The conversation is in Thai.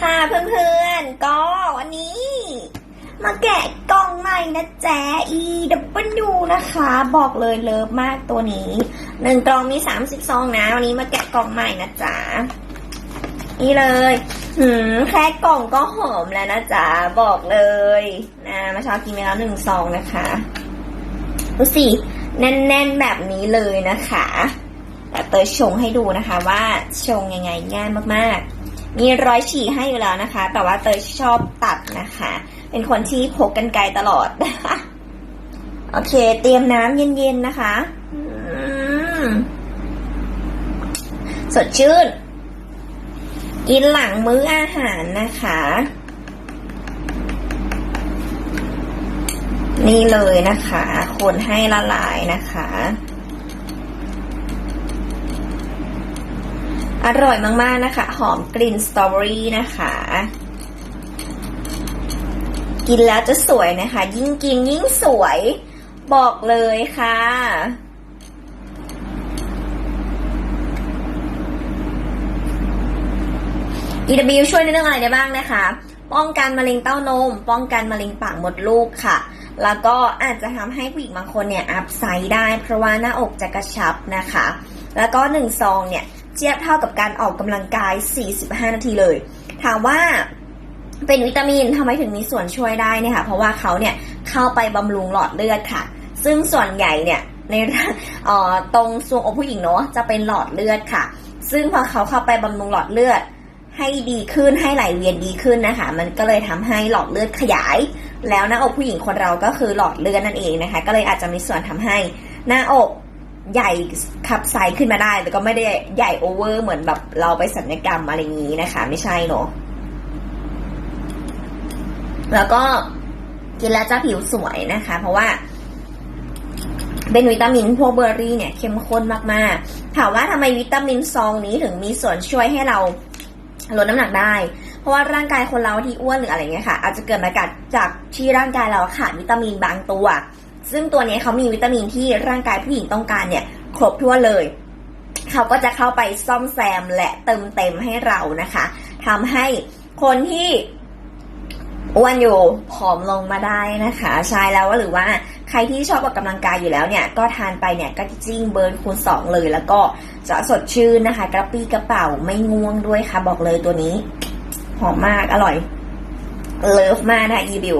ค่ะเพื่อนๆ ก็วันนี้ มาแกะกล่องใหม่นะแจ๊ e w นะคะ บอกเลยเลิฟมากตัวนี้หนึ่งกล่องมีสามสิบซองนะ วันนี้มาแกะกล่องใหม่นะจ๊ะนี่เลยหืมแค่กล่องก็หอมแล้วนะจ๊ะบอกเลยนะมาชอบกินไปแล้วหนึ่งซองนะคะดูสิแน่นๆแบบนี้เลยนะคะแต่เตยชงให้ดูนะคะว่าชงยังไงง่ายมากๆ มีรอยฉี่ให้อยู่แล้วนะคะ แต่ว่าเตยชอบตัดนะคะ เป็นคนที่พกกันไกลตลอด โอเค เตรียมน้ำเย็นๆนะคะสดชื่น กินหลังมื้ออาหารนะคะ นี่เลยนะคะ คนให้ละลายนะคะ อร่อยมากๆนะคะ หอมกลิ่นสตรอเบอรี่นะคะ กินแล้วจะสวยนะคะ ยิ่งกินยิ่งสวยบอกเลยค่ะ EW ช่วยในเรื่องอะไรได้บ้างนะคะ ป้องกันมะเร็งเต้านม ป้องกันมะเร็งปากมดลูกค่ะ แล้วก็อาจจะทำให้ผู้หญิงบางคนเนี่ยอัพไซด์ได้ เพราะว่าหน้าอกจะกระชับนะคะ แล้วก็หนึ่งซองเนี่ย เทียบเท่ากับการออกกำลังกาย 45 นาทีเลย ถามว่าเป็นวิตามินทำไมถึงมีส่วนช่วยได้เนี่ยค่ะ เพราะว่าเขาเนี่ยเข้าไปบำรุงหลอดเลือดค่ะ ซึ่งส่วนใหญ่เนี่ยในออตรงทรวงอกผู้หญิงเนาะจะเป็นหลอดเลือดค่ะ ซึ่งพอเขาเข้าไปบำรุงหลอดเลือด ให้ดีขึ้นให้ไหลเวียนดีขึ้นนะคะ มันก็เลยทำให้หลอดเลือดขยาย แล้วหน้าอกผู้หญิงคนเราก็คือหลอดเลือดนั่นเองนะคะ ก็เลยอาจจะมีส่วนทำให้หน้าอก ใหญ่ขับไซส์ขึ้นมาได้แต่ก็ไม่ได้ใหญ่โอเวอร์เหมือนแบบเราไปสัญญกรรมอะไรอย่างนี้นะคะ ไม่ใช่เนาะแล้วก็กินแล้วจะผิวสวยนะคะ เพราะว่าเป็นวิตามินพวกเบอร์รี่เนี่ยเข้มข้นมากๆ ถามว่าทำไมวิตามินซองนี้ถึงมีส่วนช่วยให้เราลดน้ำหนักได้ เพราะว่าร่างกายคนเราที่อ้วนหรืออะไรเงี้ยค่ะ อาจจะเกิดมาจากจากที่ร่างกายเราขาดวิตามินบางตัว ซึ่งตัวนี้เขามีวิตามินที่ร่างกายผู้หญิงต้องการเนี่ย ครบทั่วเลย เขาก็จะเข้าไปซ่อมแซมและเติมเต็มให้เรานะคะทำให้คนที่อ้วนอยู่ผอมลงมาได้นะคะใช่แล้วหรือว่าใครที่ชอบออกกำลังกายอยู่แล้วเนี่ย ก็ทานไปเนี่ยก็จิ้งเบิร์นคูณสองเลย แล้วก็จะสดชื่นนะคะ กระปี้กระเป๋าไม่ง่วงด้วยค่ะ บอกเลยตัวนี้ หอมมากอร่อย เลิฟมากนะคะอีบิว